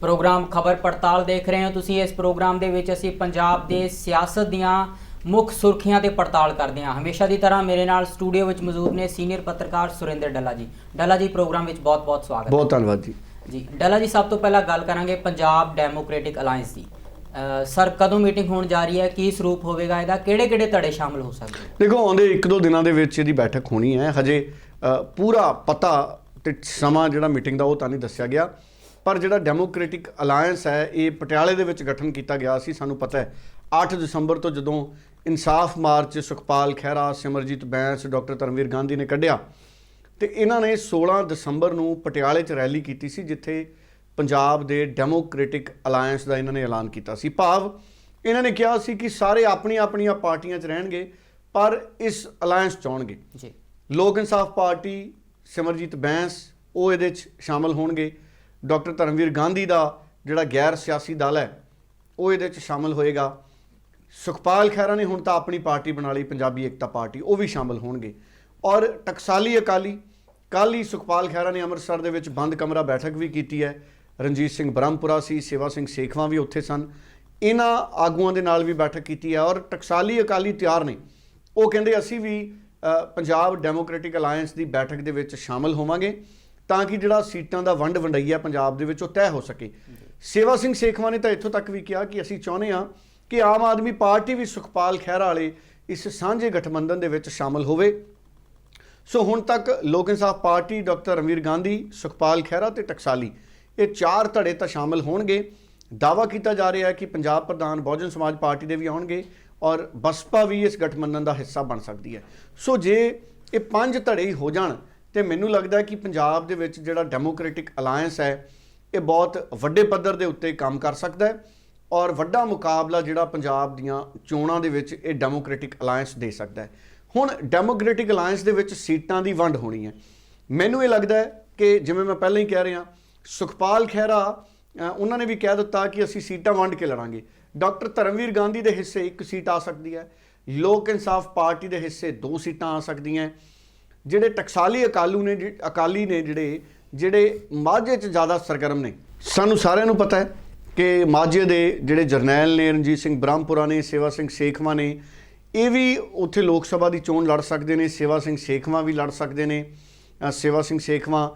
Programme ਖਬਰ ਪੜਤਾਲ ਦੇਖ ਰਹੇ ਹੋ। ਤੁਸੀਂ ਇਸ ਪ੍ਰੋਗਰਾਮ ਦੇ ਵਿੱਚ ਅਸੀਂ ਪੰਜਾਬ ਦੇ ਸਿਆਸਤ ਦੀਆਂ ਮੁੱਖ ਸੁਰਖੀਆਂ ਤੇ ਪੜਤਾਲ ਕਰਦੇ ਹਾਂ। ਹਮੇਸ਼ਾ ਦੀ ਤਰ੍ਹਾਂ ਮੇਰੇ ਨਾਲ ਸਟੂਡੀਓ ਵਿੱਚ ਮੌਜੂਦ ਨੇ ਸੀਨੀਅਰ ਪੱਤਰਕਾਰ ਸੁਰਿੰਦਰ ਡੱਲਾ ਜੀ। ਡੱਲਾ ਜੀ ਪ੍ਰੋਗਰਾਮ ਵਿੱਚ ਬਹੁਤ-ਬਹੁਤ ਸਵਾਗਤ ਬਹੁਤ ਧੰਨਵਾਦ ਜੀ। ਜੀ ਡੱਲਾ ਜੀ ਸਭ ਤੋਂ ਪਹਿਲਾਂ ਗੱਲ ਕਰਾਂਗੇ ਪੰਜਾਬ ਡੈਮੋਕ੍ਰੈਟਿਕ ਅਲਾਈਅੰਸ ਦੀ। ਸਰ ਕਦੋਂ ਮੀਟਿੰਗ ਹੋਣ ਜਾ ਰਹੀ ਹੈ? ਕੀ ਸਰੂਪ ਹੋਵੇਗਾ ਇਹਦਾ? ਕਿਹੜੇ-ਕਿਹੜੇ ਧੜੇ ਸ਼ਾਮਲ ਹੋ ਸਕਦੇ? ਦੇਖੋ ਆਉਂਦੇ ਇੱਕ ਦੋ ਦਿਨਾਂ ਦੇ ਵਿੱਚ ਇਹਦੀ ਬੈਠਕ ਹੋਣੀ ਹੈ। ਹਜੇ ਪੂਰਾ ਪਤਾ ਤੇ ਸਮਾਂ ਜਿਹੜਾ ਮੀਟਿੰਗ ਦਾ ਉਹ ਤਾਂ ਨਹੀਂ ਦੱਸਿਆ ਗਿਆ। ਪਰ ਜਿਹੜਾ ਡੈਮੋਕ੍ਰੈਟਿਕ ਅਲਾਈਅੰਸ ਹੈ ਇਹ ਪਟਿਆਲੇ ਦੇ ਵਿੱਚ ਗਠਨ ਕੀਤਾ ਗਿਆ ਸੀ ਸਾਨੂੰ ਪਤਾ ਹੈ। 8 ਦਸੰਬਰ ਤੋਂ ਜਦੋਂ ਇਨਸਾਫ ਮਾਰਚ ਸੁਖਪਾਲ ਖਹਿਰਾ ਸਿਮਰਜੀਤ ਬੈਂਸ ਡਾਕਟਰ ਧਰਮਵੀਰ ਗਾਂਧੀ ਨੇ ਕੱਢਿਆ ਤੇ ਇਹਨਾਂ ਨੇ 16 ਦਸੰਬਰ ਨੂੰ ਪਟਿਆਲੇ 'ਚ ਰੈਲੀ ਕੀਤੀ ਸੀ ਜਿੱਥੇ ਪੰਜਾਬ ਦੇ ਡੈਮੋਕ੍ਰੈਟਿਕ ਅਲਾਈਅੰਸ ਦਾ ਇਹਨਾਂ ਨੇ ਐਲਾਨ ਕੀਤਾ ਸੀ। ਭਾਵ ਇਹਨਾਂ ਨੇ ਕਿਹਾ ਸੀ ਕਿ ਸਾਰੇ ਆਪਣੀ ਆਪਣੀਆਂ ਪਾਰਟੀਆਂ 'ਚ ਰਹਿਣਗੇ ਪਰ ਇਸ ਅਲਾਈਅੰਸ 'ਚ ਆਉਣਗੇ। ਜੀ। ਲੋਕ ਇਨਸਾਫ ਪਾਰਟੀ ਸਿਮਰਜੀਤ ਬੈਂਸ ਉਹ ਇਹਦੇ 'ਚ ਸ਼ਾਮਲ ਹੋਣਗੇ। ਡਾਕਟਰ ਧਰਮਵੀਰ ਗਾਂਧੀ ਦਾ ਜਿਹੜਾ ਗੈਰ ਸਿਆਸੀ ਦਲ ਹੈ, ਉਹ ਇਹਦੇ 'ਚ ਸ਼ਾਮਲ ਹੋਏਗਾ। ਸੁਖਪਾਲ ਖਹਿਰਾ ਨੇ ਹੁਣ ਤਾਂ ਆਪਣੀ ਪਾਰਟੀ ਬਣਾ ਲਈ, ਪੰਜਾਬੀ ਏਕਤਾ ਪਾਰਟੀ, ਉਹ ਵੀ ਸ਼ਾਮਲ ਹੋਣਗੇ। ਔਰ ਟਕਸਾਲੀ ਅਕਾਲੀ, ਕੱਲ੍ਹ ਹੀ ਸੁਖਪਾਲ ਖਹਿਰਾ ਨੇ ਅੰਮ੍ਰਿਤਸਰ ਦੇ ਵਿੱਚ ਬੰਦ ਕਮਰਾ ਬੈਠਕ ਵੀ ਕੀਤੀ ਹੈ। ਰਣਜੀਤ ਸਿੰਘ ਬ੍ਰਹਮਪੁਰਾ ਸੀ, ਸੇਵਾ ਸਿੰਘ ਸੇਖਵਾਂ ਵੀ ਉੱਥੇ ਸਨ। ਇਹਨਾਂ ਆਗੂਆਂ ਦੇ ਨਾਲ ਵੀ ਬੈਠਕ ਕੀਤੀ ਹੈ ਔਰ ਟਕਸਾਲੀ ਅਕਾਲੀ ਤਿਆਰ ਨੇ। ਉਹ ਕਹਿੰਦੇ, ਅਸੀਂ ਵੀ ਪੰਜਾਬ ਡੈਮੋਕ੍ਰੈਟਿਕ ਅਲਾਈਅੰਸ ਦੀ ਬੈਠਕ ਦੇ ਵਿੱਚ ਸ਼ਾਮਲ ਹੋਵਾਂਗੇ। ਤਾਂ ਕਿ ਜਿਹੜਾ ਸੀਟਾਂ ਦਾ ਵੰਡ ਵੰਡਈਆ ਪੰਜਾਬ ਦੇ ਵਿੱਚ ਉਹ ਤੈਅ ਹੋ ਸਕੇ। ਸੇਵਾ ਸਿੰਘ ਸੇਖਵਾਂ ਨੇ ਤਾਂ ਇੱਥੋਂ ਤੱਕ ਵੀ ਕਿਹਾ ਕਿ ਅਸੀਂ ਚਾਹੁੰਦੇ ਹਾਂ ਕਿ ਆਮ ਆਦਮੀ ਪਾਰਟੀ ਵੀ ਸੁਖਪਾਲ ਖਹਿਰਾ ਵਾਲੇ ਇਸ ਸਾਂਝੇ ਗਠਬੰਧਨ ਦੇ ਵਿੱਚ ਸ਼ਾਮਲ ਹੋਵੇ। ਸੋ ਹੁਣ ਤੱਕ ਲੋਕ ਇਨਸਾਫ ਪਾਰਟੀ ਡਾਕਟਰ ਰਣਵੀਰ ਗਾਂਧੀ, ਸੁਖਪਾਲ ਖਹਿਰਾ ਤੇ ਟਕਸਾਲੀ ਇਹ ਚਾਰ ਧੜੇ ਤਾਂ ਸ਼ਾਮਲ ਹੋਣਗੇ। ਦਾਵਾ ਕੀਤਾ ਜਾ ਰਿਹਾ ਹੈ ਕਿ ਪੰਜਾਬ ਪ੍ਰਧਾਨ ਬਹੁਜਨ ਸਮਾਜ ਪਾਰਟੀ ਦੇ ਵੀ ਆਉਣਗੇ ਔਰ ਬਸਪਾ ਵੀ ਇਸ ਗਠਬੰਧਨ ਦਾ ਹਿੱਸਾ ਬਣ ਸਕਦੀ ਹੈ। ਸੋ ਜੇ ਇਹ ਪੰਜ ਧੜੇ ਹੀ ਹੋ ਜਾਣ ਤੇ ਮੈਨੂੰ ਲੱਗਦਾ ਕਿ ਪੰਜਾਬ ਦੇ ਵਿੱਚ ਜਿਹੜਾ ਡੈਮੋਕ੍ਰੈਟਿਕ ਅਲਾਈਅੰਸ ਹੈ, ਇਹ ਬਹੁਤ ਵੱਡੇ ਪੱਧਰ ਦੇ ਉੱਤੇ ਕੰਮ ਕਰ ਸਕਦਾ ਹੈ ਔਰ ਵੱਡਾ ਮੁਕਾਬਲਾ ਜਿਹੜਾ ਪੰਜਾਬ ਦੀਆਂ ਚੋਣਾਂ ਦੇ ਵਿੱਚ ਇਹ ਡੈਮੋਕ੍ਰੈਟਿਕ ਅਲਾਈਅੰਸ ਦੇ ਸਕਦਾ ਹੈ। ਹੁਣ ਡੈਮੋਕ੍ਰੈਟਿਕ ਅਲਾਈਅੰਸ ਦੇ ਵਿੱਚ ਸੀਟਾਂ ਦੀ ਵੰਡ ਹੋਣੀ ਹੈ। ਮੈਨੂੰ ਇਹ ਲੱਗਦਾ ਹੈ ਕਿ ਜਿਵੇਂ ਮੈਂ ਪਹਿਲਾਂ ਹੀ ਕਹਿ ਰਿਹਾ, ਸੁਖਪਾਲ ਖਹਿਰਾ ਉਹਨਾਂ ਨੇ ਵੀ ਕਹਿ ਦਿੱਤਾ ਕਿ ਅਸੀਂ ਸੀਟਾਂ ਵੰਡ ਕੇ ਲੜਾਂਗੇ। ਡਾਕਟਰ ਧਰਮਵੀਰ ਗਾਂਧੀ ਦੇ ਹਿੱਸੇ ਇੱਕ ਸੀਟ ਆ ਸਕਦੀ ਹੈ, ਲੋਕ ਇਨਸਾਫ ਪਾਰਟੀ ਦੇ ਹਿੱਸੇ ਦੋ ਸੀਟਾਂ ਆ ਸਕਦੀਆਂ ਜਿਹੜੇ ਟਕਸਾਲੀ ਅਕਾਲੂ ਨੇ ਜਿ- ਅਕਾਲੀ ਨੇ ਜਿਹੜੇ ਜਿਹੜੇ ਮਾਝੇ 'ਚ ਜ਼ਿਆਦਾ ਸਰਗਰਮ ਨੇ। ਸਾਨੂੰ ਸਾਰਿਆਂ ਨੂੰ ਪਤਾ ਹੈ ਕਿ ਮਾਝੇ ਦੇ ਜਿਹੜੇ ਜਰਨੈਲ ਨੇ, ਰਣਜੀਤ ਸਿੰਘ ਬ੍ਰਹਮਪੁਰਾ ਨੇ, ਸੇਵਾ ਸਿੰਘ ਸੇਖਵਾਂ ਨੇ, ਇਹ ਵੀ ਉੱਥੇ ਲੋਕ ਸਭਾ ਦੀ ਚੋਣ ਲੜ ਸਕਦੇ ਨੇ, ਸੇਵਾ ਸਿੰਘ ਸੇਖਵਾਂ ਵੀ ਲੜ ਸਕਦੇ ਨੇ ਸੇਵਾ ਸਿੰਘ ਸੇਖਵਾਂ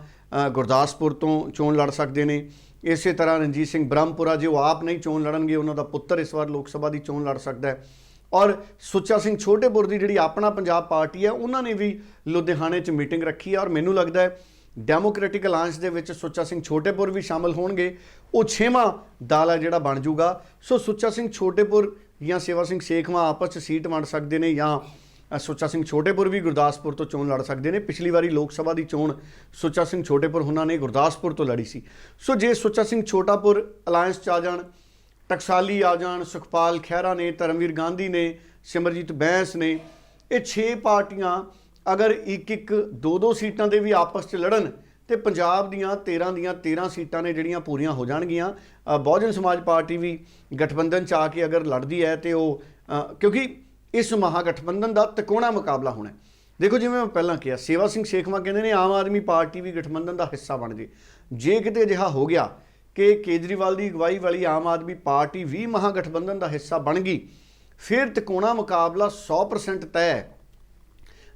ਗੁਰਦਾਸਪੁਰ ਤੋਂ ਚੋਣ ਲੜ ਸਕਦੇ ਨੇ। ਇਸੇ ਤਰ੍ਹਾਂ ਰਣਜੀਤ ਸਿੰਘ ਬ੍ਰਹਮਪੁਰਾ ਜੇ ਉਹ ਆਪ ਨਹੀਂ ਚੋਣ ਲੜਨਗੇ, ਉਹਨਾਂ ਦਾ ਪੁੱਤਰ ਇਸ ਵਾਰ ਲੋਕ ਸਭਾ ਦੀ ਚੋਣ ਲੜ ਸਕਦਾ ਹੈ। ਔਰ ਸੁੱਚਾ ਸਿੰਘ ਛੋਟੇਪੁਰ ਦੀ ਜਿਹੜੀ ਆਪਣਾ ਪੰਜਾਬ ਪਾਰਟੀ ਹੈ, ਉਹਨਾਂ ਨੇ ਵੀ ਲੁਧਿਆਣੇ 'ਚ ਮੀਟਿੰਗ ਰੱਖੀ ਹੈ ਔਰ ਮੈਨੂੰ ਲੱਗਦਾ ਹੈ ਡੈਮੋਕ੍ਰੈਟਿਕ ਅਲਾਈਅੰਸ ਦੇ ਵਿੱਚ ਸੁੱਚਾ ਸਿੰਘ ਛੋਟੇਪੁਰ ਵੀ ਸ਼ਾਮਲ ਹੋਣਗੇ। ਉਹ ਛੇਵਾਂ ਦਲ ਹੈ ਜਿਹੜਾ ਬਣ ਜਾਊਗਾ। ਸੋ ਸੁੱਚਾ ਸਿੰਘ ਛੋਟੇਪੁਰ ਜਾਂ ਸੇਵਾ ਸਿੰਘ ਸੇਖਵਾਂ ਆਪਸ 'ਚ ਸੀਟ ਵੰਡ ਸਕਦੇ ਨੇ ਜਾਂ ਸੁੱਚਾ ਸਿੰਘ ਛੋਟੇਪੁਰ ਵੀ ਗੁਰਦਾਸਪੁਰ ਤੋਂ ਚੋਣ ਲੜ ਸਕਦੇ ਨੇ। ਪਿਛਲੀ ਵਾਰੀ ਲੋਕ ਸਭਾ ਦੀ ਚੋਣ ਸੁੱਚਾ ਸਿੰਘ ਛੋਟੇਪੁਰ ਉਹਨਾਂ ਨੇ ਗੁਰਦਾਸਪੁਰ ਤੋਂ ਲੜੀ ਸੀ। ਸੋ ਜੇ ਸੁੱਚਾ ਸਿੰਘ ਛੋਟਾਪੁਰ ਅਲਾਈਅੰਸ 'ਚ ਆ ਜਾਣ ਟਕਸਾਲੀ ਆ ਜਾਣ, ਸੁਖਪਾਲ ਖਹਿਰਾ ਨੇ, ਧਰਮਵੀਰ ਗਾਂਧੀ ਨੇ, ਸਿਮਰਜੀਤ ਬੈਂਸ ਨੇ, ਇਹ 6 ਪਾਰਟੀਆਂ ਅਗਰ ਇੱਕ ਇੱਕ ਦੋ ਦੋ ਸੀਟਾਂ ਦੇ ਵੀ ਆਪਸ 'ਚ ਲੜਨ ਤੇ ਪੰਜਾਬ ਦੀਆਂ 13 ਦੀਆਂ 13 ਸੀਟਾਂ ਨੇ ਜਿਹੜੀਆਂ ਪੂਰੀਆਂ ਹੋ ਜਾਣਗੀਆਂ ਬਹੁਜਨ ਸਮਾਜ ਪਾਰਟੀ ਵੀ ਗਠਬੰਧਨ ਚ ਆ ਕੇ ਅਗਰ ਲੜਦੀ ਹੈ ਤੇ ਉਹ ਕਿਉਂਕਿ ਇਸ ਮਹਾਗਠਬੰਧਨ ਦਾ ਤਕੋਣਾ ਮੁਕਾਬਲਾ ਹੋਣਾ ਦੇਖੋ ਜਿਵੇਂ ਮੈਂ ਪਹਿਲਾਂ ਕਿਹਾ, ਸੇਵਾ ਸਿੰਘ ਸੇਖਵਾਂ ਕਹਿੰਦੇ ਨੇ ਆਮ ਆਦਮੀ ਪਾਰਟੀ ਵੀ ਗਠਬੰਧਨ ਦਾ ਹਿੱਸਾ ਬਣ ਜੇ। ਜੇ ਕਿਤੇ ਅਜਿਹਾ ਹੋ ਗਿਆ ਕਿ ਕੇਜਰੀਵਾਲ ਦੀ ਅਗਵਾਈ ਵਾਲੀ ਆਮ ਆਦਮੀ ਪਾਰਟੀ ਵੀ ਮਹਾਗਠਬੰਧਨ ਦਾ ਹਿੱਸਾ ਬਣ ਗਈ। ਫਿਰ ਤਿਕੋਣਾ ਮੁਕਾਬਲਾ 100% ਤੈਅ ਹੈ।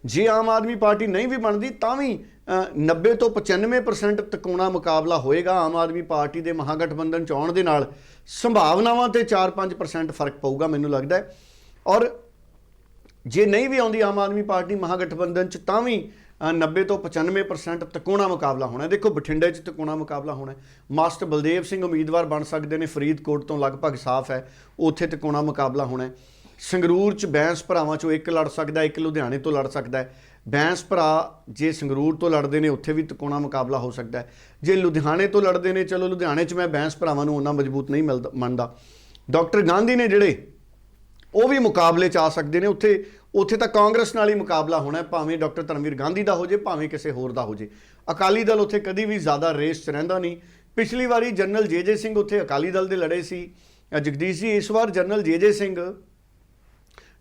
ਜੇ ਆਮ ਆਦਮੀ ਪਾਰਟੀ ਨਹੀਂ ਵੀ ਬਣਦੀ ਤਾਂ ਵੀ ਅ, 90 ਤੋਂ 95% ਤਕੋਣਾ ਮੁਕਾਬਲਾ ਹੋਏਗਾ ਆਮ ਆਦਮੀ ਪਾਰਟੀ ਦੇ ਮਹਾਗਠਬੰਧਨ ਚ ਆਉਣ ਦੇ ਨਾਲ। ਸੰਭਾਵਨਾਵਾਂ ਤੇ 4-5% ਫ਼ਰਕ ਪਊਗਾ ਮੈਨੂੰ ਲੱਗਦਾ ਹੈ। ਔਰ ਜੇ ਨਹੀਂ ਵੀ ਆਉਂਦੀ ਆਮ ਆਦਮੀ ਪਾਰਟੀ ਮਹਾਗਠਬੰਧਨ ਚ ਤਾਂ ਵੀ 90 ਤੋਂ 95% ਤਕੋਣਾ ਮੁਕਾਬਲਾ ਹੋਣਾ। ਦੇਖੋ, ਬਠਿੰਡੇ ਚ ਤਕੋਣਾ ਮੁਕਾਬਲਾ ਹੋਣਾ। ਮਾਸਟਰ ਬਲਦੇਵ ਸਿੰਘ ਉਮੀਦਵਾਰ ਬਣ ਸਕਦੇ ਨੇ, ਫਰੀਦਕੋਟ ਤੋਂ ਲਗਭਗ ਸਾਫ਼ ਹੈ, ਉੱਥੇ ਤਕੋਣਾ ਮੁਕਾਬਲਾ ਹੋਣਾ ਸੰਗਰੂਰ ਚ ਬੈਂਸ ਭਰਾਵਾਂ ਚੋਂ ਇੱਕ ਲੜ ਸਕਦਾ ਇੱਕ ਲੁਧਿਆਣੇ ਤੋਂ ਲੜ ਸਕਦਾ ਬੈਂਸ ਭਰਾ ਜੇ ਸੰਗਰੂਰ ਤੋਂ ਲੜਦੇ ਨੇ, ਉੱਥੇ ਵੀ ਤਕੋਣਾ ਮੁਕਾਬਲਾ ਹੋ ਸਕਦਾ ਜੇ ਲੁਧਿਆਣੇ ਤੋਂ ਲੜਦੇ ਨੇ, ਚਲੋ ਲੁਧਿਆਣੇ ਚ ਮੈਂ ਬੈਂਸ ਭਰਾਵਾਂ ਨੂੰ ਉਹਨਾਂ ਮਜ਼ਬੂਤ ਨਹੀਂ ਮਿਲਦਾ, ਮੰਨਦਾ। ਡਾਕਟਰ ਗਾਂਧੀ ਨੇ ਜਿਹੜੇ, ਉਹ ਵੀ ਮੁਕਾਬਲੇ 'ਚ ਆ ਸਕਦੇ ਨੇ, ਉੱਥੇ ਉੱਥੇ ਤਾਂ ਕਾਂਗਰਸ ਨਾਲ ਹੀ ਮੁਕਾਬਲਾ ਹੋਣਾ ਭਾਵੇਂ ਡਾਕਟਰ ਧਰਮਵੀਰ ਗਾਂਧੀ ਦਾ ਹੋ ਜੇ, ਭਾਵੇਂ ਕਿਸੇ ਹੋਰ ਦਾ ਹੋ ਜੇ। ਅਕਾਲੀ ਦਲ ਉੱਥੇ ਕਦੀ ਵੀ ਜ਼ਿਆਦਾ ਰੇਸ 'ਚ ਰਹਿੰਦਾ ਨਹੀਂ। ਪਿਛਲੀ ਵਾਰੀ ਜਨਰਲ ਜੇਜੇ ਸਿੰਘ ਉੱਥੇ ਅਕਾਲੀ ਦਲ ਦੇ ਲੜੇ ਸੀ। ਜਗਦੀਸ਼ ਜੀ, ਇਸ ਵਾਰ general J J Singh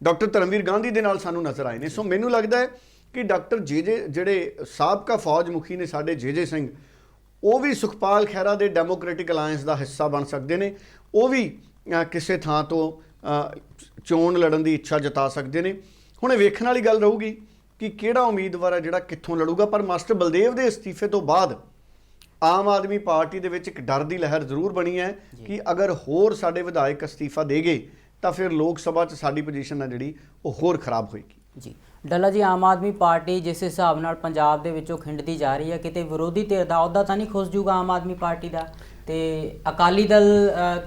doctor Dharamvir Gandhi ਦੇ ਨਾਲ ਸਾਨੂੰ ਨਜ਼ਰ ਆਏ ਨੇ। ਸੋ ਮੈਨੂੰ ਲੱਗਦਾ ਹੈ ਕਿ ਡਾਕਟਰ ਜੇਜੇ ਜਿਹੜੇ ਸਾਬਕਾ ਫੌਜ ਮੁਖੀ ਨੇ ਸਾਡੇ ਜੇਜੇ ਸਿੰਘ, ਉਹ ਵੀ ਸੁਖਪਾਲ ਖਹਿਰਾ ਦੇ ਡੈਮੋਕ੍ਰੈਟਿਕ ਅਲਾਈਅੰਸ ਦਾ ਹਿੱਸਾ ਬਣ ਸਕਦੇ ਨੇ। ਉਹ ਵੀ ਕਿਸੇ ਥਾਂ ਤੋਂ ਚੋਣ ਲੜਨ ਦੀ ਇੱਛਾ ਜਤਾ ਸਕਦੇ ਨੇ। ਹੁਣ ਇਹ ਵੇਖਣ ਵਾਲੀ ਗੱਲ ਰਹੂਗੀ ਕਿ ਕਿਹੜਾ ਉਮੀਦਵਾਰ ਹੈ ਜਿਹੜਾ ਕਿੱਥੋਂ ਲੜੂਗਾ। ਪਰ ਮਾਸਟਰ ਬਲਦੇਵ ਦੇ ਅਸਤੀਫੇ ਤੋਂ ਬਾਅਦ ਆਮ ਆਦਮੀ ਪਾਰਟੀ ਦੇ ਵਿੱਚ ਇੱਕ ਡਰ ਦੀ ਲਹਿਰ ਜ਼ਰੂਰ ਬਣੀ ਹੈ ਕਿ ਅਗਰ ਹੋਰ ਸਾਡੇ ਵਿਧਾਇਕ ਅਸਤੀਫਾ ਦੇਗੇ ਤਾਂ ਫਿਰ ਲੋਕ ਸਭਾ 'ਚ ਸਾਡੀ ਪੋਜੀਸ਼ਨ ਹੈ ਜਿਹੜੀ ਉਹ ਹੋਰ ਖਰਾਬ ਹੋਏਗੀ। ਜੀ। ਡੱਲਾ ਜੀ, ਆਮ ਆਦਮੀ ਪਾਰਟੀ ਜਿਸ ਹਿਸਾਬ ਨਾਲ ਪੰਜਾਬ ਦੇ ਵਿੱਚੋਂ ਖਿੰਡਦੀ ਜਾ ਰਹੀ ਹੈ, ਕਿਤੇ ਵਿਰੋਧੀ ਧਿਰ ਦਾ ਅਹੁਦਾ ਤਾਂ ਨਹੀਂ ਖੁੱਸ ਜੂਗਾ ਆਮ ਆਦਮੀ ਪਾਰਟੀ ਦਾ? ਤੇ ਅਕਾਲੀ ਦਲ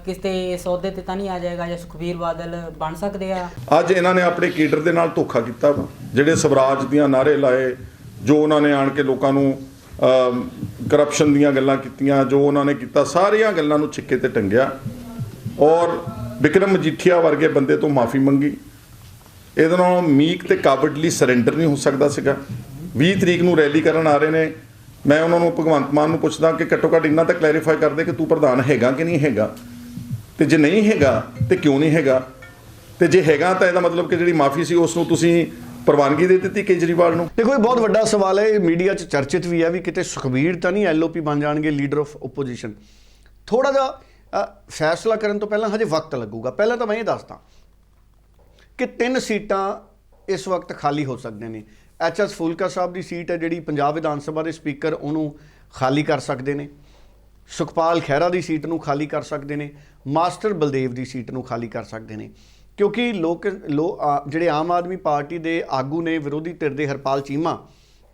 ਕਿਤੇ ਇਸ ਅਹੁਦੇ ਤੇ ਤਾਂ ਨਹੀਂ ਆ ਜਾਏਗਾ ਜਾਂ ਸੁਖਬੀਰ ਬਾਦਲ ਬਣ ਸਕਦੇ ਆ? ਅੱਜ ਇਹਨਾਂ ਨੇ ਆਪਣੇ ਕੇਡਰ ਦੇ ਨਾਲ ਧੋਖਾ ਕੀਤਾ ਵਾ। ਜਿਹੜੇ ਸਵਰਾਜ ਦੀਆਂ ਨਾਰੇ ਲਾਏ, ਜੋ ਉਹਨਾਂ ਨੇ ਆਣ ਕੇ ਲੋਕਾਂ ਨੂੰ ਕਰਪਸ਼ਨ ਦੀਆਂ ਗੱਲਾਂ ਕੀਤੀਆਂ, ਜੋ ਉਹਨਾਂ ਨੇ ਕੀਤਾ, ਸਾਰੀਆਂ ਗੱਲਾਂ ਨੂੰ ਛਿੱਕੇ ਤੇ ਟੰਗਿਆ। ਔਰ ਵਿਕਰਮ ਮਜੀਠੀਆ ਵਰਗੇ ਬੰਦੇ ਤੋਂ ਮਾਫੀ ਮੰਗੀ। ਇਹਦੇ ਨਾਲ ਮੀਕ ਤੇ ਕਾਬਡਲੀ ਸਰੈਂਡਰ ਨਹੀਂ ਹੋ ਸਕਦਾ ਸੀਗਾ। 20 ਤਰੀਕ ਨੂੰ ਰੈਲੀ ਕਰਨ ਆ ਰਹੇ ਨੇ। ਮੈਂ ਉਹਨਾਂ ਨੂੰ ਭਗਵੰਤ ਮਾਨ ਨੂੰ ਪੁੱਛਦਾ ਕਿ ਘੱਟੋ ਘੱਟ ਇੰਨਾ ਤਾਂ ਕਲੈਰੀਫਾਈ ਕਰਦੇ ਕਿ ਤੂੰ ਪ੍ਰਧਾਨ ਹੈਗਾ ਕਿ ਨਹੀਂ ਹੈਗਾ? ਤੇ ਜੇ ਨਹੀਂ ਹੈਗਾ, ਤੇ ਕਿਉਂ ਨਹੀਂ ਹੈਗਾ? ਤੇ ਜੇ ਹੈਗਾ ਤਾਂ ਇਹਦਾ ਮਤਲਬ ਕਿ ਜਿਹੜੀ ਮਾਫੀ ਸੀ, ਉਸ ਨੂੰ ਤੁਸੀਂ ਪ੍ਰਵਾਨਗੀ ਦੇ ਦਿੱਤੀ ਕੇਜਰੀਵਾਲ ਨੂੰ। ਦੇਖੋ, ਇਹ ਬਹੁਤ ਵੱਡਾ ਸਵਾਲ ਹੈ। ਇਹ ਮੀਡੀਆ 'ਚ ਚਰਚਿਤ ਵੀ ਹੈ ਵੀ ਕਿਤੇ ਸੁਖਬੀਰ ਤਾਂ ਨਹੀਂ ਐਲਓਪੀ ਬਣ ਜਾਣਗੇ ਲੀਡਰ ਆਫ ਓਪੋਜੀਸ਼ਨ ਥੋੜਾ ਜਿਹਾ ਫੈਸਲਾ ਕਰਨ ਤੋਂ ਪਹਿਲਾਂ ਹਜੇ ਵਕਤ ਲੱਗੂਗਾ। ਪਹਿਲਾਂ ਤਾਂ ਮੈਂ ਇਹ ਦੱਸਦਾ ਕਿ ਤਿੰਨ ਸੀਟਾਂ ਇਸ ਵਕਤ ਖਾਲੀ ਹੋ ਸਕਦੇ ਨੇ। ਐਚਐਸ ਫੂਲਕਾ ਸਾਹਿਬ ਦੀ ਸੀਟ ਹੈ ਜਿਹੜੀ ਪੰਜਾਬ ਵਿਧਾਨ ਸਭਾ ਦੇ ਸਪੀਕਰ ਉਹਨੂੰ ਖਾਲੀ ਕਰ ਸਕਦੇ ਨੇ। ਸੁਖਪਾਲ ਖਹਿਰਾ ਦੀ ਸੀਟ ਨੂੰ ਖਾਲੀ ਕਰ ਸਕਦੇ ਨੇ। ਮਾਸਟਰ ਬਲਦੇਵ ਦੀ ਸੀਟ ਨੂੰ ਖਾਲੀ ਕਰ ਸਕਦੇ ਨੇ। ਕਿਉਂਕਿ ਲੋਕ ਲੋ- ਆ, ਜਿਹੜੇ ਆਮ ਆਦਮੀ ਪਾਰਟੀ ਦੇ ਆਗੂ ਨੇ ਵਿਰੋਧੀ ਧਿਰ ਦੇ ਹਰਪਾਲ ਚੀਮਾ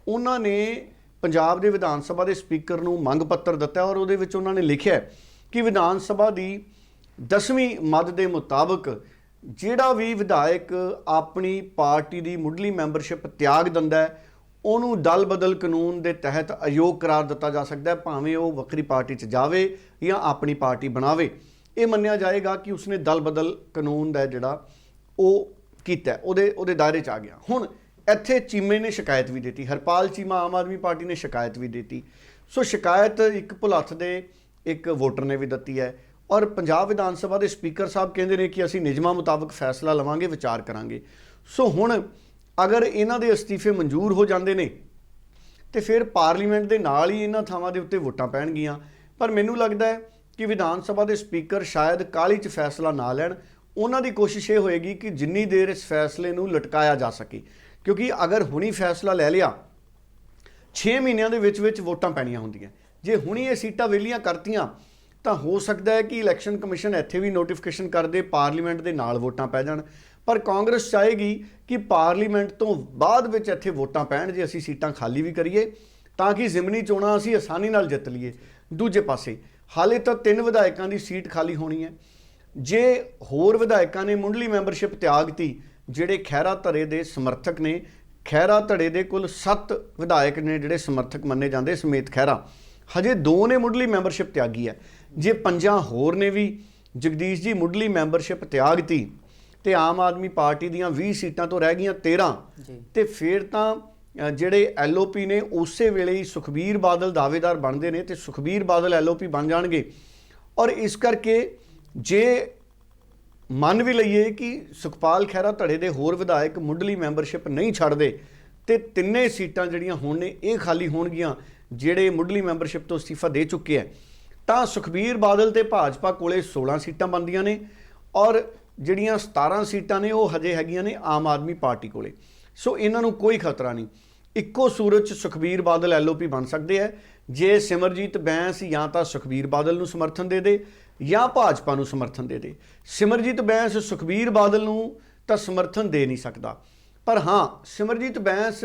ਉਹਨਾਂ ਨੇ ਪੰਜਾਬ ਦੇ ਵਿਧਾਨ ਸਭਾ ਦੇ ਸਪੀਕਰ ਨੂੰ ਮੰਗ ਪੱਤਰ ਦਿੱਤਾ ਔਰ ਉਹਦੇ ਵਿੱਚ ਉਹਨਾਂ ਨੇ ਲਿਖਿਆ ਕਿ ਵਿਧਾਨ ਸਭਾ ਦੀ 10ਵੀਂ ਮੱਦ ਦੇ ਮੁਤਾਬਕ ਜਿਹੜਾ ਵੀ ਵਿਧਾਇਕ ਆਪਣੀ ਪਾਰਟੀ ਦੀ ਮੁੱਢਲੀ ਮੈਂਬਰਸ਼ਿਪ ਤਿਆਗ ਦਿੰਦਾ ਹੈ, ਉਹਨੂੰ ਦਲ ਬਦਲ ਕਾਨੂੰਨ ਦੇ ਤਹਿਤ ਅਯੋਗ ਕਰਾਰ ਦਿੱਤਾ ਜਾ ਸਕਦਾ ਹੈ, ਭਾਵੇਂ ਉਹ ਵੱਖਰੀ ਪਾਰਟੀ 'ਚ ਜਾਵੇ ਜਾਂ ਆਪਣੀ ਪਾਰਟੀ ਬਣਾਵੇ। ਇਹ ਮੰਨਿਆ ਜਾਏਗਾ ਕਿ ਉਸਨੇ ਦਲ ਬਦਲ ਕਾਨੂੰਨ ਦਾ ਜਿਹੜਾ ਉਹ ਕੀਤਾ ਉਹਦੇ ਉਹਦੇ ਦਾਇਰੇ 'ਚ ਆ ਗਿਆ। ਹੁਣ ਇੱਥੇ ਚੀਮੇ ਨੇ ਸ਼ਿਕਾਇਤ ਵੀ ਦਿੱਤੀ, ਹਰਪਾਲ ਚੀਮਾ ਆਮ ਆਦਮੀ ਪਾਰਟੀ ਨੇ ਸ਼ਿਕਾਇਤ ਵੀ ਦਿੱਤੀ। ਸੋ ਸ਼ਿਕਾਇਤ ਇੱਕ ਭੁਲੱਥ ਦੇ ਇੱਕ ਵੋਟਰ ਨੇ ਵੀ ਦਿੱਤੀ ਹੈ। ਔਰ ਪੰਜਾਬ ਵਿਧਾਨ ਸਭਾ ਦੇ ਸਪੀਕਰ ਸਾਹਿਬ ਕਹਿੰਦੇ ਨੇ ਕਿ ਅਸੀਂ ਨਿਯਮਾਂ ਮੁਤਾਬਕ ਫੈਸਲਾ ਲਵਾਂਗੇ, ਵਿਚਾਰ ਕਰਾਂਗੇ। ਸੋ ਹੁਣ ਅਗਰ ਇਹਨਾਂ ਦੇ ਅਸਤੀਫੇ ਮਨਜ਼ੂਰ ਹੋ ਜਾਂਦੇ ਨੇ, ਤੇ ਫਿਰ ਪਾਰਲੀਮੈਂਟ ਦੇ ਨਾਲ ਹੀ ਇਹਨਾਂ ਥਾਵਾਂ ਦੇ ਉੱਤੇ ਵੋਟਾਂ ਪੈਣਗੀਆਂ। ਪਰ ਮੈਨੂੰ ਲੱਗਦਾ ਹੈ ਕਿ ਵਿਧਾਨ ਸਭਾ ਦੇ ਸਪੀਕਰ ਸ਼ਾਇਦ ਕਾਹਲੀ 'ਚ ਫੈਸਲਾ ਨਾ ਲੈਣ। ਉਹਨਾਂ ਦੀ ਕੋਸ਼ਿਸ਼ ਇਹ ਹੋਏਗੀ ਕਿ ਜਿੰਨੀ ਦੇਰ ਇਸ ਫੈਸਲੇ ਨੂੰ ਲਟਕਾਇਆ ਜਾ ਸਕੇ। ਕਿਉਂਕਿ ਅਗਰ ਹੁਣੀ ਫੈਸਲਾ ਲੈ ਲਿਆ 6 ਮਹੀਨਿਆਂ ਦੇ ਵਿੱਚ ਵਿੱਚ ਵੋਟਾਂ ਪੈਣੀਆਂ ਹੁੰਦੀਆਂ। ਜੇ ਹੁਣੀ ਇਹ ਸੀਟਾਂ ਵਿਹਲੀਆਂ ਕਰਤੀਆਂ ਤਾਂ ਹੋ ਸਕਦਾ ਹੈ ਕਿ ਇਲੈਕਸ਼ਨ ਕਮਿਸ਼ਨ ਇੱਥੇ ਵੀ ਨੋਟੀਫਿਕੇਸ਼ਨ ਕਰ ਦੇ, ਪਾਰਲੀਮੈਂਟ ਦੇ ਨਾਲ ਵੋਟਾਂ ਪੈ ਜਾਣ। ਪਰ ਕਾਂਗਰਸ ਚਾਹੇਗੀ ਕਿ ਪਾਰਲੀਮੈਂਟ ਤੋਂ ਬਾਅਦ ਵਿੱਚ ਇੱਥੇ ਵੋਟਾਂ ਪੈਣ, ਜੇ ਅਸੀਂ ਸੀਟਾਂ ਖਾਲੀ ਵੀ ਕਰੀਏ, ਤਾਂ ਕਿ ਜ਼ਿਮਨੀ ਚੋਣਾਂ ਅਸੀਂ ਆਸਾਨੀ ਨਾਲ ਜਿੱਤ ਲਈਏ। ਦੂਜੇ ਪਾਸੇ, ਹਾਲੇ ਤਾਂ ਤਿੰਨ ਵਿਧਾਇਕਾਂ ਦੀ ਸੀਟ ਖਾਲੀ ਹੋਣੀ ਹੈ। ਜੇ ਹੋਰ ਵਿਧਾਇਕਾਂ ਨੇ ਮੁੱਢਲੀ ਮੈਂਬਰਸ਼ਿਪ ਤਿਆਗਤੀ ਜਿਹੜੇ ਖਹਿਰਾ ਧੜੇ ਦੇ ਸਮਰਥਕ ਨੇ, ਖਹਿਰਾ ਧੜੇ ਦੇ ਕੁੱਲ 7 ਵਿਧਾਇਕ ਨੇ ਜਿਹੜੇ ਸਮਰਥਕ ਮੰਨੇ ਜਾਂਦੇ, ਸਮੇਤ ਖਹਿਰਾ। ਹਜੇ ਦੋ ਨੇ ਮੁੱਢਲੀ ਮੈਂਬਰਸ਼ਿਪ ਤਿਆਗੀ ਹੈ। ਜੇ ਪੰਜਾਂ ਹੋਰ ਨੇ ਵੀ ਜਗਦੀਸ਼ ਜੀ ਮੁੱਢਲੀ ਮੈਂਬਰਸ਼ਿਪ ਤਿਆਗਤੀ ਤੇ ਆਮ ਆਦਮੀ ਪਾਰਟੀ ਦੀਆਂ 20 ਸੀਟਾਂ ਤੋਂ ਰਹਿ ਗਈਆਂ 13 ਜੀ। ਤੇ ਫਿਰ ਤਾਂ ਜਿਹੜੇ ਐਲਓਪੀ ਨੇ ਉਸੇ ਵੇਲੇ ਹੀ ਸੁਖਬੀਰ ਬਾਦਲ ਦਾਅਵੇਦਾਰ ਬਣਦੇ ਨੇ ਤੇ ਸੁਖਬੀਰ ਬਾਦਲ ਐਲਓਪੀ ਬਣ ਜਾਣਗੇ ਔਰ ਇਸ ਕਰਕੇ ਜੇ ਮੰਨ ਵੀ ਲਈਏ ਕਿ ਸੁਖਪਾਲ ਖਹਿਰਾ ਧੜੇ ਦੇ ਹੋਰ ਵਿਧਾਇਕ ਮੁੱਢਲੀ ਮੈਂਬਰਸ਼ਿਪ ਨਹੀਂ ਛੱਡਦੇ ਤੇ ਤਿੰਨੇ ਸੀਟਾਂ ਜਿਹੜੀਆਂ ਹੁਣ ਨੇ ਇਹ ਖਾਲੀ ਹੋਣਗੀਆਂ ਜਿਹੜੇ ਮੁੱਢਲੀ ਮੈਂਬਰਸ਼ਿਪ ਤੋਂ ਅਸਤੀਫਾ ਦੇ ਚੁੱਕੇ ਆ ਤਾਂ ਸੁਖਬੀਰ ਬਾਦਲ ਤੇ ਭਾਜਪਾ ਕੋਲੇ 16 ਸੀਟਾਂ ਬਣਦੀਆਂ ਨੇ ਔਰ ਜਿਹੜੀਆਂ 17 ਸੀਟਾਂ ਨੇ ਉਹ ਹਜੇ ਹੈਗੀਆਂ ਨੇ ਆਮ ਆਦਮੀ ਪਾਰਟੀ ਕੋਲੇ। ਸੋ ਇਹਨਾਂ ਨੂੰ ਕੋਈ ਖਤਰਾ ਨਹੀਂ। ਇੱਕੋ ਸੂਰਜ 'ਚ ਸੁਖਬੀਰ ਬਾਦਲ ਐਲਓਪੀ ਬਣ ਸਕਦੇ ਆ ਜੇ ਸਿਮਰਜੀਤ ਬੈਂਸ ਜਾਂ ਤਾਂ ਸੁਖਬੀਰ ਬਾਦਲ ਨੂੰ ਸਮਰਥਨ ਦੇ ਦੇ ਜਾਂ ਭਾਜਪਾ ਨੂੰ ਸਮਰਥਨ ਦੇ ਦੇ। ਸਿਮਰਜੀਤ ਬੈਂਸ ਸੁਖਬੀਰ ਬਾਦਲ ਨੂੰ ਤਾਂ ਸਮਰਥਨ ਦੇ ਨਹੀਂ ਸਕਦਾ। ਪਰ ਹਾਂ, ਸਿਮਰਜੀਤ ਬੈਂਸ,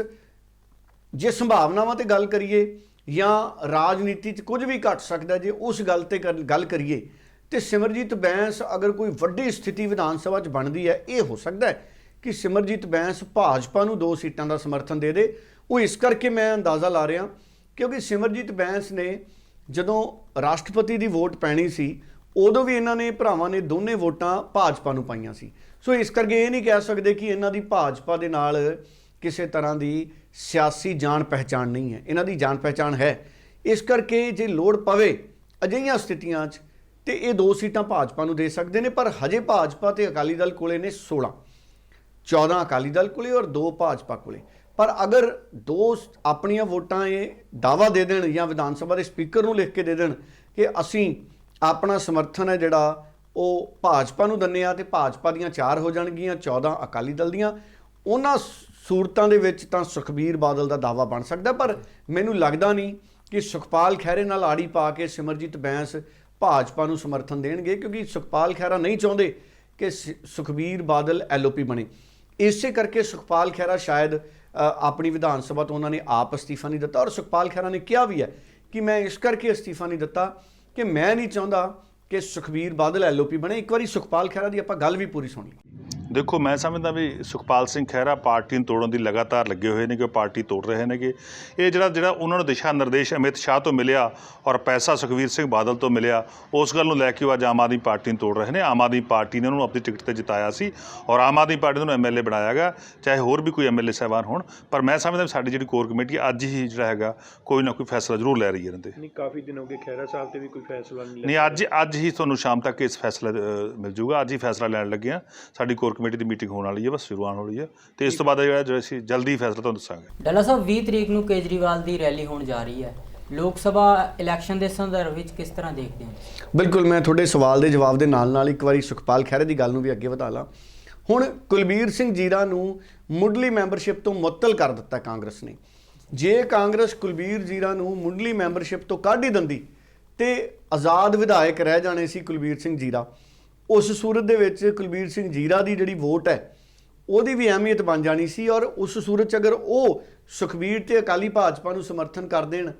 ਜੇ ਸੰਭਾਵਨਾਵਾਂ ਤੇ ਗੱਲ ਕਰੀਏ ਜਾਂ ਰਾਜਨੀਤੀ 'ਚ ਕੁਝ ਵੀ ਘਟ ਸਕਦਾ ਜੇ ਉਸ ਗੱਲ ਤੇ ਕਰ- ਗੱਲ ਕਰੀਏ, ਤੇ ਸਿਮਰਜੀਤ ਬੈਂਸ ਅਗਰ ਕੋਈ ਵੱਡੀ ਸਥਿਤੀ ਵਿਧਾਨ ਸਭਾ 'ਚ ਬਣਦੀ ਹੈ, ਇਹ ਹੋ ਸਕਦਾ ਹੈ ਕਿ ਸਿਮਰਜੀਤ ਬੈਂਸ ਭਾਜਪਾ ਨੂੰ ਦੋ ਸੀਟਾਂ ਦਾ ਸਮਰਥਨ ਦੇ ਦੇ। ਉਹ ਇਸ ਕਰਕੇ ਮੈਂ ਅੰਦਾਜ਼ਾ ਲਾ ਰਿਹਾ, ਕਿਉਂਕਿ ਸਿਮਰਜੀਤ ਬੈਂਸ ਨੇ ਜਦੋਂ ਰਾਸ਼ਟਰਪਤੀ ਦੀ ਵੋਟ ਪੈਣੀ ਸੀ, ਉਦੋਂ ਵੀ ਇਹਨਾਂ ਨੇ ਭਰਾਵਾਂ ਨੇ ਦੋਨੇ ਵੋਟਾਂ ਭਾਜਪਾ ਨੂੰ ਪਾਈਆਂ ਸੀ। ਸੋ ਇਸ ਕਰਕੇ ਇਹ ਨਹੀਂ ਕਹਿ ਸਕਦੇ ਕਿ ਇਹਨਾਂ ਦੀ ਭਾਜਪਾ ਦੇ ਨਾਲ ਕਿਸੇ ਤਰ੍ਹਾਂ ਦੀ ਸਿਆਸੀ ਜਾਣ ਪਹਿਚਾਣ ਨਹੀਂ ਹੈ। ਇਹਨਾਂ ਦੀ ਜਾਣ ਪਹਿਚਾਣ ਹੈ। ਇਸ ਕਰਕੇ ਜੇ ਲੋੜ ਪਵੇ ਅਜਿਹੀਆਂ ਸਥਿਤੀਆਂ 'ਚ, ਤੇ ਇਹ ਦੋ ਸੀਟਾਂ ਭਾਜਪਾ ਨੂੰ ਦੇ ਸਕਦੇ ਨੇ, ਪਰ ਹਜੇ ਭਾਜਪਾ ਤੇ ਅਕਾਲੀ ਦਲ ਕੋਲੇ ਨੇ 16 14 ਅਕਾਲੀ ਦਲ ਕੋਲੇ ਔਰ ਦੋ ਭਾਜਪਾ ਕੋਲੇ। ਪਰ ਅਗਰ ਦੋ ਆਪਣੀਆਂ ਵੋਟਾਂ ਇਹ ਦਾਵਾ ਦੇ ਦੇਣ ਜਾਂ ਵਿਧਾਨ ਸਭਾ ਦੇ ਸਪੀਕਰ ਨੂੰ ਲਿਖ ਕੇ ਦੇ ਦੇਣ ਕਿ ਅਸੀਂ ਆਪਣਾ ਸਮਰਥਨ ਹੈ ਜਿਹੜਾ ਉਹ ਭਾਜਪਾ ਨੂੰ ਦੰਨੇ ਆ ਤੇ ਭਾਜਪਾ ਦੀਆਂ ਚਾਰ ਹੋ ਜਾਣਗੀਆਂ 14 ਅਕਾਲੀ ਦਲ ਦੀਆਂ ਉਹਨਾਂ ਸੂਰਤਾਂ ਦੇ ਵਿੱਚ ਤਾਂ ਸੁਖਬੀਰ ਬਾਦਲ ਦਾ ਦਾਵਾ ਬਣ ਸਕਦਾ, ਪਰ ਮੈਨੂੰ ਲੱਗਦਾ ਨਹੀਂ ਕਿ ਸੁਖਪਾਲ ਖਹਿਰੇ ਨਾਲ ਆੜੀ ਪਾ ਕੇ ਸਿਮਰਜੀਤ ਬੈਂਸ ਭਾਜਪਾ ਨੂੰ ਸਮਰਥਨ ਦੇਣਗੇ, ਕਿਉਂਕਿ ਸੁਖਪਾਲ ਖਹਿਰਾ ਨਹੀਂ ਚਾਹੁੰਦੇ ਕਿ ਸ- ਸੁਖਬੀਰ ਬਾਦਲ ਐਲਓਪੀ ਬਣੇ। ਇਸੇ ਕਰਕੇ ਸੁਖਪਾਲ ਖਹਿਰਾ ਸ਼ਾਇਦ ਆਪਣੀ ਵਿਧਾਨ ਸਭਾ ਤੋਂ ਉਹਨਾਂ ਨੇ ਆਪ ਅਸਤੀਫਾ ਨਹੀਂ ਦਿੱਤਾ, ਔਰ ਸੁਖਪਾਲ ਖਹਿਰਾ ਨੇ ਕਿਹਾ ਵੀ ਹੈ ਕਿ ਮੈਂ ਇਸ ਕਰਕੇ ਅਸਤੀਫਾ ਨਹੀਂ ਦਿੱਤਾ ਕਿ ਮੈਂ ਨਹੀਂ ਚਾਹੁੰਦਾ ਕਿ ਸੁਖਬੀਰ ਬਾਦਲ ਐਲਓਪੀ ਬਣੇ। ਇੱਕ ਵਾਰੀ ਸੁਖਪਾਲ ਖਹਿਰਾ ਦੀ ਆਪਾਂ ਗੱਲ ਵੀ ਪੂਰੀ ਸੁਣ ਲਈ ਦੇਖੋ ਮੈਂ ਸਮਝਦਾ ਵੀ ਸੁਖਪਾਲ ਸਿੰਘ ਖਹਿਰਾ ਪਾਰਟੀ ਨੂੰ ਤੋੜਨ ਦੀ ਲਗਾਤਾਰ ਲੱਗੇ ਹੋਏ ਨੇ ਕਿ ਉਹ ਪਾਰਟੀ ਤੋੜ ਰਹੇ ਨੇਗੇ। ਇਹ ਜਿਹੜਾ ਜਿਹੜਾ ਉਹਨਾਂ ਨੂੰ ਦਿਸ਼ਾ ਨਿਰਦੇਸ਼ ਅਮਿਤ ਸ਼ਾਹ ਤੋਂ ਮਿਲਿਆ ਔਰ ਪੈਸਾ ਸੁਖਵੀਰ ਸਿੰਘ ਬਾਦਲ ਤੋਂ ਮਿਲਿਆ ਉਸ ਗੱਲ ਨੂੰ ਲੈ ਕੇ ਉਹ ਅੱਜ ਆਮ ਆਦਮੀ ਪਾਰਟੀ ਨੂੰ ਤੋੜ ਰਹੇ ਨੇ। ਆਮ ਆਦਮੀ ਪਾਰਟੀ ਨੇ ਉਹਨਾਂ ਨੂੰ ਆਪਣੀ ਟਿਕਟ ਤੇ ਜਿਤਾਇਆ ਸੀ ਔਰ ਆਮ ਆਦਮੀ ਪਾਰਟੀ ਨੂੰ ਐਮਐਲਏ ਬਣਾਇਆ ਗਿਆ ਚਾਹੇ ਹੋਰ ਵੀ ਕੋਈ ਐਮਐਲਏ ਸਾਹਿਬਾਨ ਹੋਣ। ਪਰ ਮੈਂ ਸਮਝਦਾ ਸਾਡੀ ਜਿਹੜੀ ਕੋਰ ਕਮੇਟੀ ਅੱਜ ਹੀ ਜਿਹੜਾ ਹੈਗਾ ਕੋਈ ਨਾ ਕੋਈ ਫੈਸਲਾ ਜ਼ਰੂਰ ਲੈ ਰਹੀ ਹੈ ਇਹਨਾਂ ਨਹੀਂ ਕਾਫੀ ਦਿਨ ਹੋ ਗਏ ਖਹਿਰਾ ਸਾਹਿਬ ਤੇ ਵੀ ਕੋਈ ਫੈਸਲਾ ਨਹੀਂ ਨਹੀਂ ਅੱਜ ਅੱਜ ਹੀ ਤੁਹਾਨੂੰ ਸ਼ਾਮ ਤੱਕ ਇਸ ਫੈਸਲਾ ਮਿਲ ਜਾਊਗਾ। ਅੱਜ ਹੀ ਫੈਸਲਾ ਲੈਣ ਲੱਗੇ ਆ ਸਾਡੀ ਕੋਰ ਕਮੇਟੀ ਦੀ ਮੀਟਿੰਗ ਹੋਣ ਵਾਲੀ ਹੈ ਬਸ ਸ਼ੁਰੂ ਹੋਣ ਵਾਲੀ ਹੈ। ਤੇ ਇਸ ਤੋਂ ਬਾਅਦ ਜਿਹੜਾ ਜਿਹੜਾ ਅਸੀਂ ਜਲਦੀ ਫੈਸਲਾ ਤੁਹਾਨੂੰ ਦੱਸਾਂਗੇ। ਡੱਲਾ ਸਾਹਿਬ 20 ਤਰੀਕ ਨੂੰ ਕੇਜਰੀਵਾਲ ਦੀ ਰੈਲੀ ਹੋਣ ਜਾ ਰਹੀ ਹੈ। ਲੋਕ ਸਭਾ ਇਲੈਕਸ਼ਨ ਦੇ ਸੰਦਰਭ ਵਿੱਚ ਕਿਸ ਤਰ੍ਹਾਂ ਦੇਖਦੇ ਹੋ ਬਿਲਕੁਲ ਮੈਂ ਤੁਹਾਡੇ ਸਵਾਲ ਦੇ ਜਵਾਬ ਦੇ ਨਾਲ ਨਾਲ ਇੱਕ ਵਾਰੀ ਸੁਖਪਾਲ ਖਹਿਰੇ ਦੀ ਗੱਲ ਨੂੰ ਵੀ ਅੱਗੇ ਵਧਾ ਲਾਂ। ਹੁਣ ਕੁਲਬੀਰ ਸਿੰਘ ਜੀਰਾ ਨੂੰ ਮੁੱਢਲੀ ਮੈਂਬਰਸ਼ਿਪ ਤੋਂ ਮੁਅੱਤਲ ਕਰ ਦਿੱਤਾ ਕਾਂਗਰਸ ਨੇ। ਜੇ ਕਾਂਗਰਸ ਕੁਲਬੀਰ ਜੀਰਾ ਨੂੰ ਮੁੱਢਲੀ ਮੈਂਬਰਸ਼ਿਪ ਤੋਂ ਕੱਢ ਹੀ ਦਿੰਦੀ ਤੇ ਆਜ਼ਾਦ ਵਿਧਾਇਕ ਰਹਿ ਜਾਣੇ ਸੀ ਕੁਲਬੀਰ ਸਿੰਘ ਜੀਰਾ। ਉਸ ਸੂਰਤ ਦੇ ਵਿੱਚ ਕੁਲਬੀਰ ਸਿੰਘ ਜੀਰਾ ਦੀ ਜਿਹੜੀ ਵੋਟ ਹੈ, ਉਹਦੀ ਵੀ ਅਹਿਮੀਅਤ ਬਣ ਜਾਣੀ ਸੀ ਔਰ ਉਸ ਸੂਰਤ 'ਚ ਅਗਰ ਉਹ ਸੁਖਬੀਰ ਤੇ ਅਕਾਲੀ ਭਾਜਪਾ ਨੂੰ ਸਮਰਥਨ ਕਰ ਦੇਣ,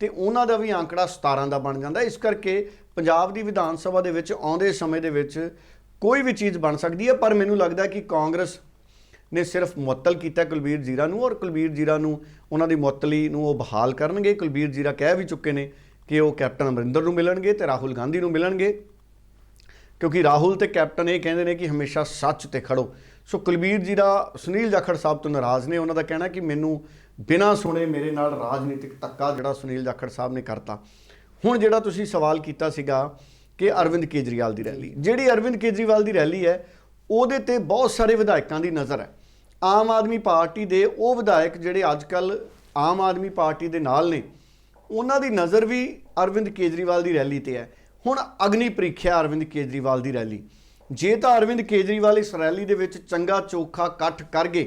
ਤੇ ਉਹਨਾਂ ਦਾ ਵੀ ਆંકੜਾ 17 ਦਾ ਬਣ ਜਾਂਦਾ। ਇਸ ਕਰਕੇ ਪੰਜਾਬ ਦੀ ਵਿਧਾਨ ਸਭਾ ਦੇ ਵਿੱਚ ਆਉਂਦੇ ਸਮੇਂ ਦੇ ਵਿੱਚ ਕੋਈ ਵੀ ਚੀਜ਼ ਬਣ ਸਕਦੀ ਹੈ, ਪਰ ਮੈਨੂੰ ਲੱਗਦਾ ਕਿ ਕਾਂਗਰਸ ਨੇ ਸਿਰਫ ਮੁਅੱਤਲ ਕੀਤਾ ਕੁਲਬੀਰ ਜੀਰਾ ਨੂੰ ਔਰ ਕੁਲਬੀਰ ਜੀਰਾ ਨੂੰ ਉਹਨਾਂ ਦੀ ਮੁਅੱਤਲੀ ਨੂੰ ਉਹ ਬਹਾਲ ਕਰਨਗੇ। ਕੁਲਬੀਰ ਜੀਰਾ ਕਹਿ ਵੀ ਚੁੱਕੇ ਨੇ ਕਿ ਉਹ ਕੈਪਟਨ ਅਮਰਿੰਦਰ ਨੂੰ ਮਿਲਣਗੇ ਤੇ ਰਾਹੁਲ ਗਾਂਧੀ ਨੂੰ ਮਿਲਣਗੇ। ਕਿਉਂਕਿ ਰਾਹੁਲ ਤੇ ਕੈਪਟਨ ਇਹ ਕਹਿੰਦੇ ਨੇ ਕਿ ਹਮੇਸ਼ਾ ਸੱਚ ਤੇ ਖੜੋ। ਸੋ ਕੁਲਬੀਰ ਜੀ ਦਾ, ਸੁਨੀਲ ਜਾਖੜ ਸਾਹਿਬ ਤੋਂ ਨਾਰਾਜ਼ ਨੇ। ਉਹਨਾਂ ਦਾ ਕਹਿਣਾ ਕਿ ਮੈਨੂੰ ਬਿਨਾਂ ਸੁਣੇ ਮੇਰੇ ਨਾਲ ਰਾਜਨੀਤਿਕ ਧੱਕਾ ਜਿਹੜਾ ਸੁਨੀਲ ਜਾਖੜ ਸਾਹਿਬ ਨੇ ਕਰਤਾ। ਹੁਣ ਜਿਹੜਾ ਤੁਸੀਂ ਸਵਾਲ ਕੀਤਾ ਸੀਗਾ ਕਿ ਅਰਵਿੰਦ ਕੇਜਰੀਵਾਲ ਦੀ ਰੈਲੀ। ਜਿਹੜੀ ਅਰਵਿੰਦ ਕੇਜਰੀਵਾਲ ਦੀ ਰੈਲੀ ਹੈ, ਉਹਦੇ ਤੇ ਬਹੁਤ ਸਾਰੇ ਵਿਧਾਇਕਾਂ ਦੀ ਨਜ਼ਰ ਹੈ। ਆਮ ਆਦਮੀ ਪਾਰਟੀ ਦੇ ਉਹ ਵਿਧਾਇਕ ਜਿਹੜੇ ਅੱਜ ਕੱਲ ਆਮ ਆਦਮੀ ਪਾਰਟੀ ਦੇ ਨਾਲ ਨੇ, ਉਹਨਾਂ ਦੀ ਨਜ਼ਰ ਵੀ ਅਰਵਿੰਦ ਕੇਜਰੀਵਾਲ ਦੀ ਰੈਲੀ ਤੇ ਹੈ। ਹੁਣ ਅਗਨੀ ਪ੍ਰੀਖਿਆ ਅਰਵਿੰਦ ਕੇਜਰੀਵਾਲ ਦੀ ਰੈਲੀ। ਜੇ ਤਾਂ ਅਰਵਿੰਦ ਕੇਜਰੀਵਾਲ ਇਸ ਰੈਲੀ ਦੇ ਵਿੱਚ ਚੰਗਾ ਚੋਖਾ ਇਕੱਠ ਕਰ ਗਏ,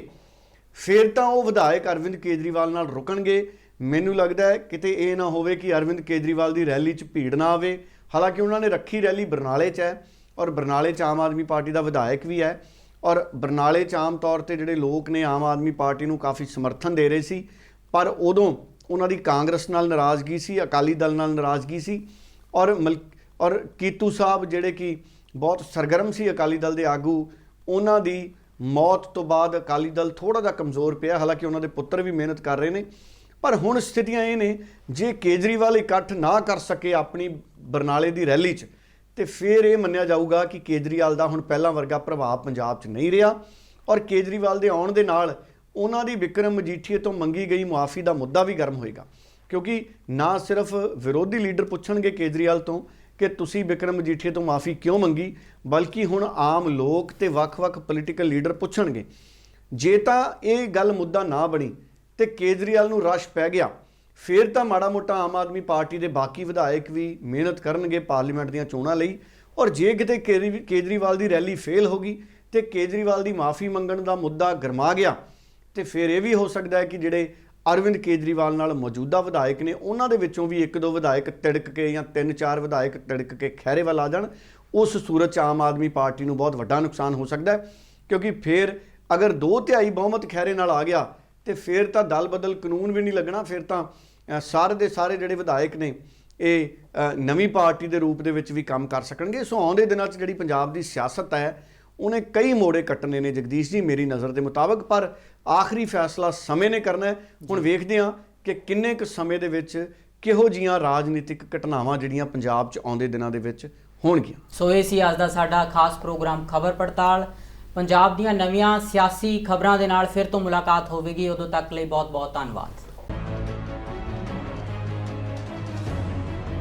ਫਿਰ ਤਾਂ ਉਹ ਵਿਧਾਇਕ ਅਰਵਿੰਦ ਕੇਜਰੀਵਾਲ ਨਾਲ ਰੁਕਣਗੇ। ਮੈਨੂੰ ਲੱਗਦਾ ਹੈ ਕਿਤੇ ਇਹ ਨਾ ਹੋਵੇ ਕਿ ਅਰਵਿੰਦ ਕੇਜਰੀਵਾਲ ਦੀ ਰੈਲੀ 'ਚ ਭੀੜ ਨਾ ਆਵੇ। ਹਾਲਾਂਕਿ ਉਹਨਾਂ ਨੇ ਰੱਖੀ ਰੈਲੀ ਬਰਨਾਲੇ 'ਚ ਹੈ ਔਰ ਬਰਨਾਲੇ 'ਚ ਆਮ ਆਦਮੀ ਪਾਰਟੀ ਦਾ ਵਿਧਾਇਕ ਵੀ ਹੈ ਔਰ ਬਰਨਾਲੇ 'ਚ ਆਮ ਤੌਰ ਤੇ ਜਿਹੜੇ ਲੋਕ ਨੇ ਆਮ ਆਦਮੀ ਪਾਰਟੀ ਨੂੰ ਕਾਫੀ ਸਮਰਥਨ ਦੇ ਰਹੇ ਸੀ, ਪਰ ਉਦੋਂ ਉਹਨਾਂ ਦੀ ਕਾਂਗਰਸ ਨਾਲ ਨਾਰਾਜ਼ਗੀ ਸੀ, ਅਕਾਲੀ ਦਲ ਨਾਲ ਨਾਰਾਜ਼ਗੀ ਸੀ ਔਰ ਮਲ ਔਰ ਕੀਤੂ ਸਾਹਿਬ ਜਿਹੜੇ ਕਿ ਬਹੁਤ ਸਰਗਰਮ ਸੀ ਅਕਾਲੀ ਦਲ ਦੇ ਆਗੂ, ਉਹਨਾਂ ਦੀ ਮੌਤ ਤੋਂ ਬਾਅਦ ਅਕਾਲੀ ਦਲ ਥੋੜਾ ਜਿਹਾ ਕਮਜ਼ੋਰ ਪਿਆ, ਹਾਲਾਂਕਿ ਉਹਨਾਂ ਦੇ ਪੁੱਤਰ ਵੀ ਮਿਹਨਤ ਕਰ ਰਹੇ ਨੇ। ਪਰ ਹੁਣ ਸਥਿਤੀਆਂ ਇਹ ਨੇ, ਜੇ ਕੇਜਰੀਵਾਲ ਇਕੱਠ ਨਾ ਕਰ ਸਕੇ ਆਪਣੀ ਬਰਨਾਲੇ ਦੀ ਰੈਲੀ 'ਚ, ਤੇ ਫਿਰ ਇਹ ਮੰਨਿਆ ਜਾਊਗਾ ਕਿ ਕੇਜਰੀਵਾਲ ਦਾ ਹੁਣ ਪਹਿਲਾਂ ਵਰਗਾ ਪ੍ਰਭਾਵ ਪੰਜਾਬ 'ਚ ਨਹੀਂ ਰਿਹਾ ਔਰ ਕੇਜਰੀਵਾਲ ਦੇ ਆਉਣ ਦੇ ਨਾਲ ਉਹਨਾਂ ਦੀ ਵਿਕਰਮ ਮਜੀਠੀਏ ਤੋਂ ਮੰਗੀ ਗਈ ਮੁਆਫੀ ਦਾ ਮੁੱਦਾ ਵੀ ਗਰਮ ਹੋਏਗਾ। ਕਿਉਂਕਿ ਨਾ ਸਿਰਫ ਵਿਰੋਧੀ ਲੀਡਰ ਪੁੱਛਣਗੇ ਕੇਜਰੀਵਾਲ ਤੋਂ ਕਿ ਤੁਸੀਂ ਵਿਕਰਮ ਮਜੀਠੀਏ ਤੋਂ ਮਾਫੀ ਕਿਉਂ ਮੰਗੀ? ਬਲਕਿ ਹੁਣ ਆਮ ਲੋਕ ਤੇ ਵੱਖ-ਵੱਖ ਪੋਲੀਟੀਕਲ ਲੀਡਰ ਪੁੱਛਣਗੇ। ਜੇ ਤਾਂ ਇਹ ਗੱਲ ਮੁੱਦਾ ਨਾ ਬਣੀ ਤੇ ਕੇਜਰੀਵਾਲ ਨੂੰ ਰਸ਼ ਪੈ ਗਿਆ, ਫਿਰ ਤਾਂ ਮਾੜਾ ਮੋਟਾ ਆਮ ਆਦਮੀ ਪਾਰਟੀ ਦੇ ਬਾਕੀ ਵਿਧਾਇਕ ਵੀ ਮਿਹਨਤ ਕਰਨਗੇ ਪਾਰਲੀਮੈਂਟ ਦੀਆਂ ਚੋਣਾਂ ਲਈ। ਔਰ ਜੇ ਕਿਤੇ ਕੇਜਰੀਵਾਲ ਦੀ ਰੈਲੀ ਫੇਲ ਹੋ ਗਈ ਤੇ ਕੇਜਰੀਵਾਲ ਦੀ ਮਾਫੀ ਮੰਗਣ ਦਾ ਮੁੱਦਾ ਗਰਮਾ ਗਿਆ, ਤੇ ਫਿਰ ਇਹ ਵੀ ਹੋ ਸਕਦਾ ਹੈ ਕਿ ਜਿਹੜੇ ਅਰਵਿੰਦ ਕੇਜਰੀਵਾਲ ਨਾਲ ਮੌਜੂਦਾ ਵਿਧਾਇਕ ਨੇ। ਉਹਨਾਂ ਦੇ ਵਿੱਚੋਂ ਵੀ ਇੱਕ ਦੋ ਵਿਧਾਇਕ ਤਿੜਕ ਕੇ ਜਾਂ ਤਿੰਨ ਚਾਰ ਵਿਧਾਇਕ ਤਿੜਕ ਕੇ ਖਹਿਰੇ ਵੱਲ ਆ ਜਾਣ। ਉਸ ਸੂਰਤ 'ਚ ਆਮ ਆਦਮੀ ਪਾਰਟੀ ਨੂੰ ਬਹੁਤ ਵੱਡਾ ਨੁਕਸਾਨ ਹੋ ਸਕਦਾ ਕਿਉਂਕਿ ਫਿਰ ਅਗਰ ਦੋ ਤਿਹਾਈ ਬਹੁਮਤ ਖਹਿਰੇ ਨਾਲ ਆ ਗਿਆ, ਤੇ ਫਿਰ ਤਾਂ ਦਲ ਬਦਲ ਕਾਨੂੰਨ ਵੀ ਨਹੀਂ ਲੱਗਣਾ, ਫਿਰ ਤਾਂ ਸਾਰੇ ਦੇ ਸਾਰੇ ਜਿਹੜੇ ਵਿਧਾਇਕ ਨੇ, ਇਹ ਨਵੀਂ ਪਾਰਟੀ ਦੇ ਰੂਪ ਦੇ ਵਿੱਚ ਵੀ ਕੰਮ ਕਰ ਸਕਣਗੇ। ਸੋ ਆਉਂਦੇ ਦਿਨਾਂ 'ਚ ਜਿਹੜੀ ਪੰਜਾਬ ਦੀ ਸਿਆਸਤ ਹੈ ਉਹਨੇ ਕਈ ਮੋੜੇ ਕੱਟਣੇ ਨੇ। ਜਗਦੀਸ਼ ਜੀ ਮੇਰੀ ਨਜ਼ਰ ਦੇ ਮੁਤਾਬਕ ਪਰ ਆਖਰੀ ਫੈਸਲਾ ਸਮੇਂ ਨੇ ਕਰਨਾ ਹੈ। ਹੁਣ ਵੇਖਦੇ ਹਾਂ ਕਿ ਕਿੰਨੇ ਕੁ ਸਮੇਂ ਦੇ ਵਿੱਚ ਕਿਹੋ ਜੀਆਂ ਰਾਜਨੀਤਿਕ ਘਟਨਾਵਾਂ ਜਿਹੜੀਆਂ ਪੰਜਾਬ 'ਚ ਆਉਂਦੇ ਦਿਨਾਂ ਦੇ ਵਿੱਚ ਹੋਣਗੀਆਂ। ਸੋ ਇਹ ਸੀ ਅੱਜ ਦਾ ਸਾਡਾ ਖਾਸ ਪ੍ਰੋਗਰਾਮ ਖਬਰ ਪੜਤਾਲ। ਪੰਜਾਬ ਦੀਆਂ ਨਵੀਆਂ ਸਿਆਸੀ ਖਬਰਾਂ ਦੇ ਨਾਲ ਫਿਰ ਤੋਂ ਮੁਲਾਕਾਤ ਹੋਵੇਗੀ। ਉਦੋਂ ਤੱਕ ਲਈ ਬਹੁਤ ਬਹੁਤ ਧੰਨਵਾਦ।